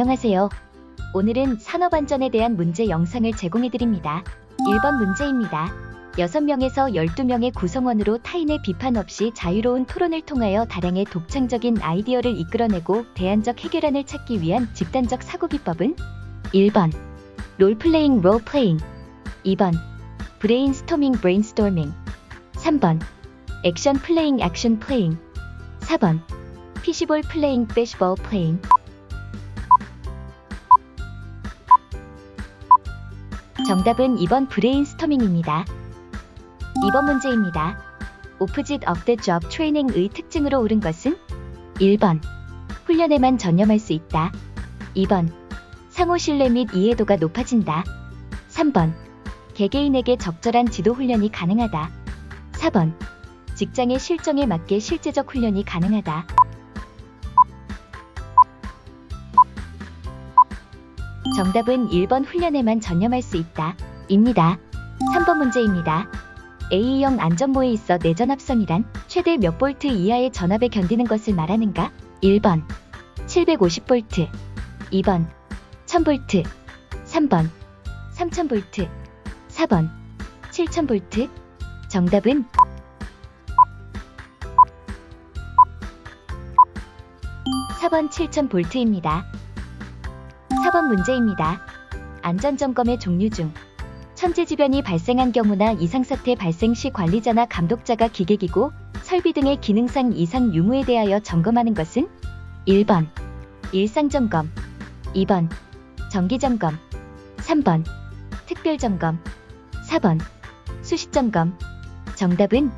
안녕하세요. 오늘은 산업안전에 대한 문제 영상을 제공해드립니다. 1번 문제입니다. 6명에서 12명의 구성원으로 타인의 비판 없이 자유로운 토론을 통하여 다량의 독창적인 아이디어를 이끌어내고 대안적 해결안을 찾기 위한 집단적 사고 기법은 1번 롤플레잉 롤플레잉 2번 브레인스토밍 브레인스토밍 3번 액션 플레잉 액션 플레잉 4번 피시볼 플레잉 피시볼 플레잉 정답은 2번 브레인스토밍입니다. 2번 문제입니다. 오프짓 the job training의 특징으로 옳은 것은 1번 훈련에만 전념할 수 있다. 2번 상호 신뢰 및 이해도가 높아진다. 3번 개개인에게 적절한 지도 훈련이 가능하다. 4번 직장의 실정에 맞게 실제적 훈련이 가능하다. 정답은 1번 훈련에만 전념할 수 있다. 입니다. 3번 문제입니다. A형 안전모에 있어 내전 합성이란 최대 몇 볼트 이하의 전압에 견디는 것을 말하는가? 1번 750볼트 2번 1000볼트 3번 3000볼트 4번 7000볼트 정답은 4번 7000볼트입니다. 4번 문제입니다. 안전점검의 종류 중 천재지변이 발생한 경우나 이상사태 발생 시 관리자나 감독자가 기계기고 설비 등의 기능상 이상 유무에 대하여 점검하는 것은 1번 일상점검 2번 정기점검 3번 특별점검 4번 수시점검 정답은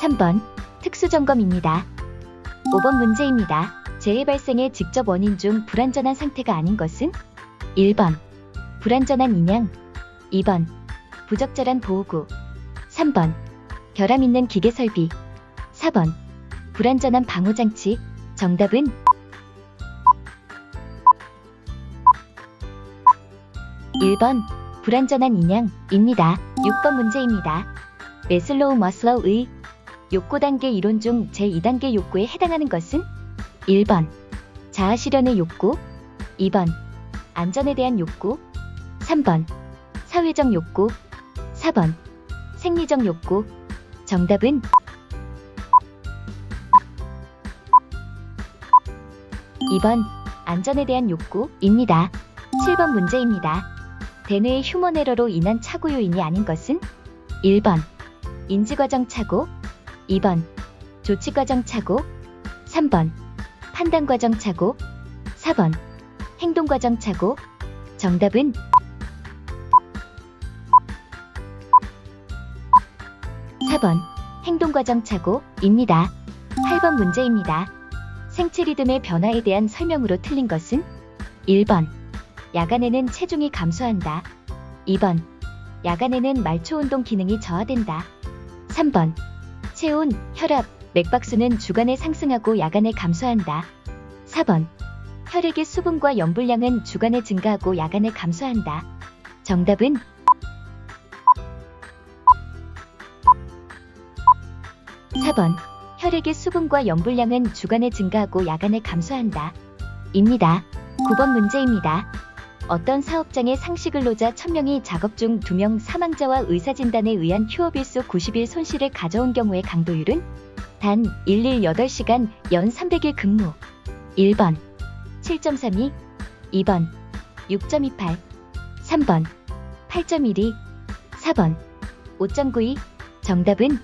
3번 특수점검입니다. 5번 문제입니다. 재해 발생의 직접 원인 중 불안전한 상태가 아닌 것은? 1번. 불안전한 인양. 2번. 부적절한 보호구. 3번. 결함 있는 기계 설비. 4번. 불안전한 방호 장치. 정답은? 1번. 불안전한 인양입니다. 6번 문제입니다. 메슬로우 머슬로우의 욕구 단계 이론 중 제2단계 욕구에 해당하는 것은 1번 자아 실현의 욕구 2번 안전에 대한 욕구 3번 사회적 욕구 4번 생리적 욕구 정답은 2번 안전에 대한 욕구입니다. 7번 문제입니다. 대뇌의 휴먼 에러로 인한 착오 요인이 아닌 것은 1번 인지과정 착오 2번. 조치 과정 착오 3번. 판단 과정 착오 4번. 행동 과정 착오 정답은? 4번. 행동 과정 착오입니다. 8번 문제입니다. 생체 리듬의 변화에 대한 설명으로 틀린 것은? 1번. 야간에는 체중이 감소한다. 2번. 야간에는 말초 운동 기능이 저하된다. 3번 체온, 혈압, 맥박수는 주간에 상승하고 야간에 감소한다. 4번 혈액의 수분과 염분량은 주간에 증가하고 야간에 감소한다. 정답은 4번 혈액의 수분과 염분량은 주간에 증가하고 야간에 감소한다. 입니다. 9번 문제입니다. 어떤 사업장의 상식을 놓자 1000명이 작업 중 2명 사망자와 의사진단에 의한 휴업일수 90일 손실을 가져온 경우의 강도율은 단11 8시간 연 300일 근무. 1번. 7.32 2번. 6.28 3번. 8.12 4번. 5.92 정답은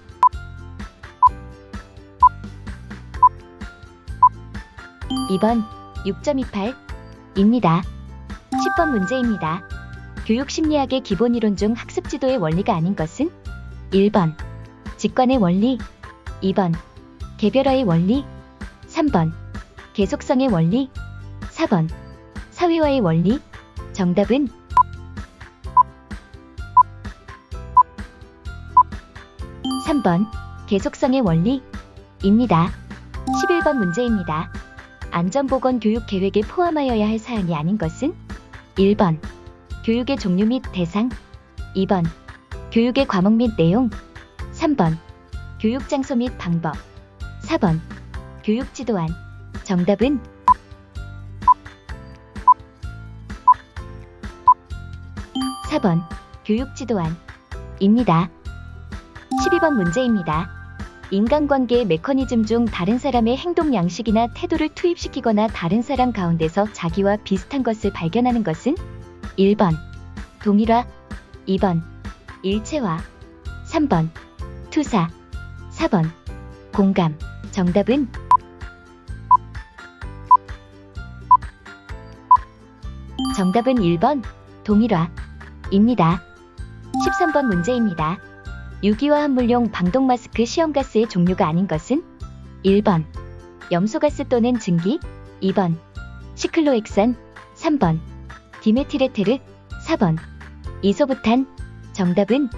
2번. 6.28입니다. 10번 문제입니다. 교육 심리학의 기본 이론 중 학습 지도의 원리가 아닌 것은? 1번. 직관의 원리. 2번. 개별화의 원리. 3번. 계속성의 원리. 4번. 사회화의 원리. 정답은? 3번. 계속성의 원리입니다. 11번 문제입니다. 안전보건 교육 계획에 포함하여야 할 사항이 아닌 것은 1번 교육의 종류 및 대상 2번 교육의 과목 및 내용 3번 교육 장소 및 방법 4번 교육 지도안. 정답은 4번 교육 지도안. 입니다. 12번 문제입니다. 인간관계의 메커니즘 중 다른 사람의 행동 양식이나 태도를 투입시키거나 다른 사람 가운데서 자기와 비슷한 것을 발견하는 것은 1번 동일화 2번 일체화 3번 투사 4번 공감 정답은 정답은 1번 동일화입니다. 13번 문제입니다. 유기화 합물용 방독 마스크 시험가스의 종류가 아닌 것은? 1번. 염소가스 또는 증기. 2번. 시클로엑산. 3번. 디메티레테르. 4번. 이소부탄. 정답은?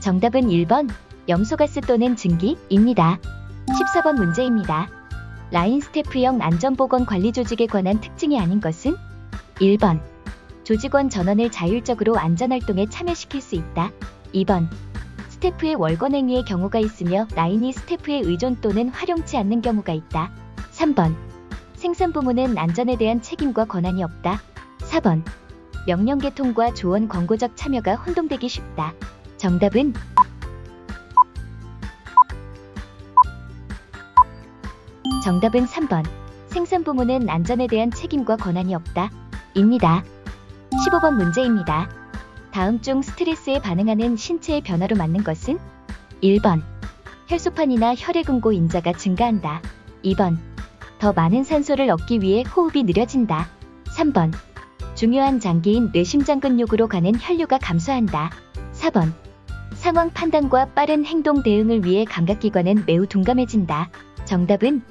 정답은 1번. 염소가스 또는 증기입니다. 14번 문제입니다. 라인 스태프형 안전보건 관리 조직에 관한 특징이 아닌 것은? 1번 조직원 전원을 자율적으로 안전활동에 참여시킬 수 있다. 2번 스태프의 월권 행위의 경우가 있으며 라인이 스태프의 의존 또는 활용치 않는 경우가 있다. 3번 생산 부문은 안전에 대한 책임과 권한이 없다. 4번 명령 개통과 조언 광고적 참여가 혼동되기 쉽다. 정답은 정답은 3번. 생산 부문은 안전에 대한 책임과 권한이 없다. 입니다. 15번 문제입니다. 다음 중 스트레스에 반응하는 신체의 변화로 맞는 것은 1번. 혈소판이나 혈액응고 인자가 증가한다. 2번. 더 많은 산소를 얻기 위해 호흡이 느려진다. 3번. 중요한 장기인 뇌심장 근육으로 가는 혈류가 감소한다. 4번. 상황 판단과 빠른 행동 대응을 위해 감각기관은 매우 둔감해진다. 정답은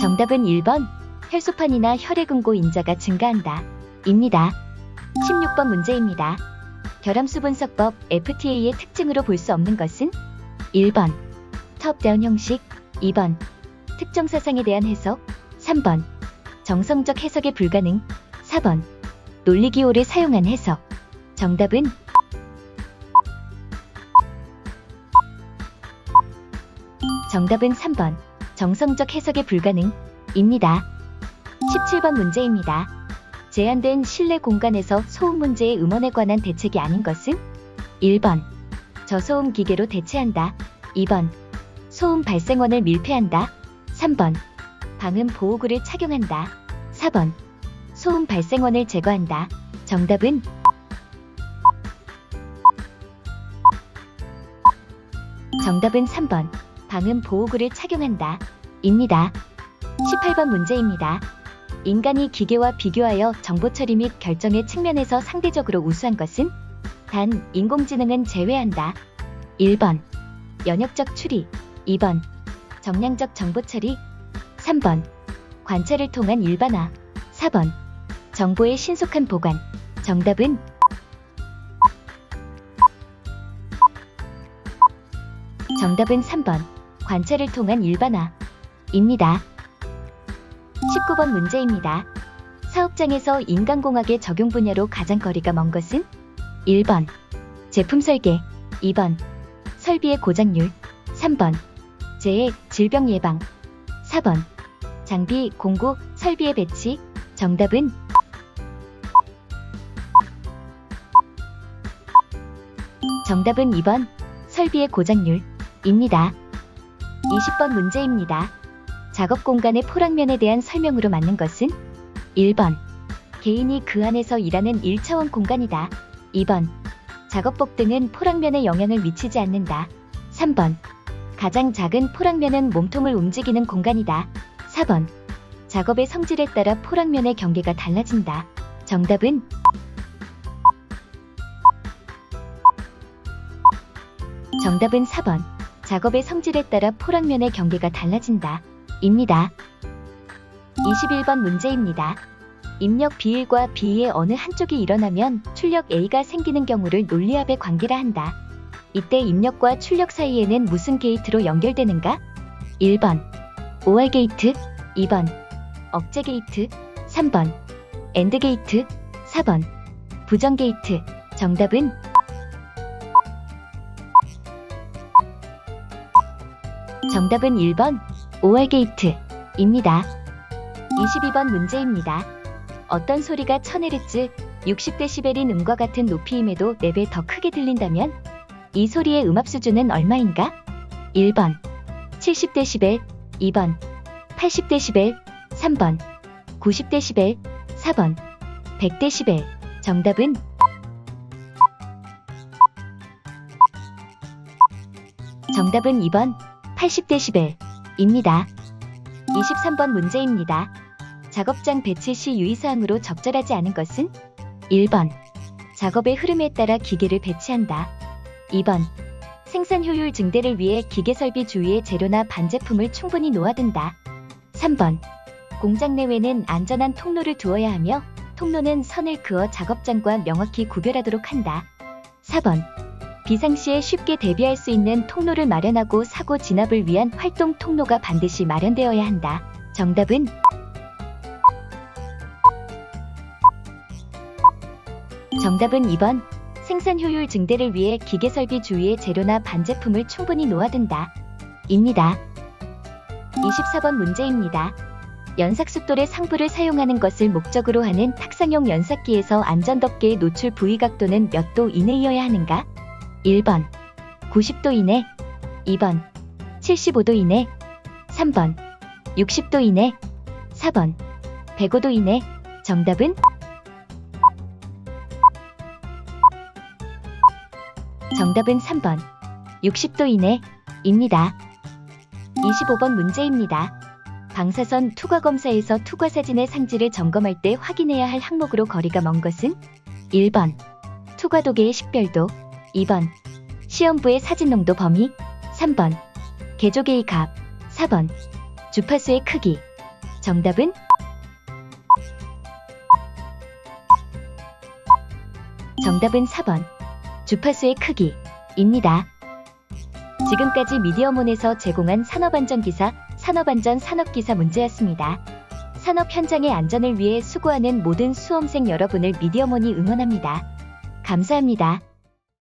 정답은 1번. 혈소판이나 혈액응고 인자가 증가한다. 입니다. 16번 문제입니다. 결함수 분석법 FTA의 특징으로 볼 수 없는 것은 1번. 톱다운 형식 2번. 특정 사상에 대한 해석 3번. 정성적 해석의 불가능 4번. 논리기호를 사용한 해석 정답은 정답은 3번. 정성적 해석의 불가능입니다. 17번 문제입니다. 제한된 실내 공간에서 소음 문제의 음원에 관한 대책이 아닌 것은 1번. 저소음 기계로 대체한다. 2번. 소음 발생원을 밀폐한다. 3번. 방음 보호구를 착용한다. 4번. 소음 발생원을 제거한다. 정답은 3번. 방음 보호구를 착용한다. 입니다. 18번 문제입니다. 인간이 기계와 비교하여 정보 처리 및 결정의 측면에서 상대적으로 우수한 것은? 단 인공지능은 제외한다. 1번. 연역적 추리. 2번. 정량적 정보 처리. 3번. 관찰을 통한 일반화. 4번. 정보의 신속한 보관. 정답은? 정답은 3번 관찰을 통한 일반화입니다. 19번 문제입니다. 사업장에서 인간공학의 적용 분야로 가장 거리가 먼 것은 1번 제품 설계 2번 설비의 고장률 3번 재해 질병 예방 4번 장비 공구 설비의 배치 정답은 정답은 2번 설비의 고장률입니다. 20번 문제입니다. 작업 공간의 포랑면에 대한 설명으로 맞는 것은 1번 개인이 그 안에서 일하는 1차원 공간이다. 2번 작업복 등은 포랑면에 영향을 미치지 않는다. 3번 가장 작은 포랑면은 몸통을 움직이는 공간이다. 4번 작업의 성질에 따라 포랑면의 경계가 달라진다. 정답은 정답은 4번 작업의 성질에 따라 포랑면의 경계가 달라진다. 입니다. 21번 문제입니다. 입력 B일과 B의 어느 한쪽이 일어나면 출력 A가 생기는 경우를 논리압의 관계라 한다. 이때 입력과 출력 사이에는 무슨 게이트로 연결되는가? 1번 OR 게이트, 2번 억제 게이트, 3번 엔드 게이트, 4번 부정 게이트. 정답은 정답은 1번 5월 게이트입니다. 22번 문제입니다. 어떤 소리가 1000Hz 60dB인 음과 같은 높이임에도 4배 더 크게 들린다면 이 소리의 음압 수준은 얼마인가? 1번 70dB, 2번 80dB, 3번 90dB, 4번 100dB. 정답은 정답은 2번 80dB입니다. 23번 문제입니다. 작업장 배치 시 유의사항으로 적절하지 않은 것은 1번 작업의 흐름에 따라 기계를 배치한다. 2번 생산 효율 증대를 위해 기계 설비 주위에 재료나 반제품을 충분히 놓아둔다. 3번 공장 내외는 안전한 통로를 두어야 하며 통로는 선을 그어 작업장과 명확히 구별하도록 한다. 4번 비상시에 쉽게 대비할 수 있는 통로를 마련하고 사고 진압을 위한 활동 통로가 반드시 마련되어야 한다. 정답은 정답은 2번 생산 효율 증대를 위해 기계 설비 주위에 재료나 반제품을 충분히 놓아둔다. 입니다. 24번 문제입니다. 연삭숫돌의 상부를 사용하는 것을 목적으로 하는 탁상용 연삭기에서 안전덮개의 노출 부위 각도는 몇 도 이내이어야 하는가? 1번. 90도 이내. 2번. 75도 이내. 3번. 60도 이내. 4번. 105도 이내. 정답은? 정답은 3번. 60도 이내입니다. 25번 문제입니다. 방사선 투과 검사에서 투과 사진의 상지를 점검할 때 확인해야 할 항목으로 거리가 먼 것은? 1번. 투과 도계의 식별도 2번. 시험부의 사진 농도 범위. 3번. 개조개의 값. 4번. 주파수의 크기. 정답은? 정답은 4번. 주파수의 크기입니다. 지금까지 미디어몬에서 제공한 산업안전 기사, 산업안전 산업기사 문제였습니다. 산업 현장의 안전을 위해 수고하는 모든 수험생 여러분을 미디어몬이 응원합니다. 감사합니다.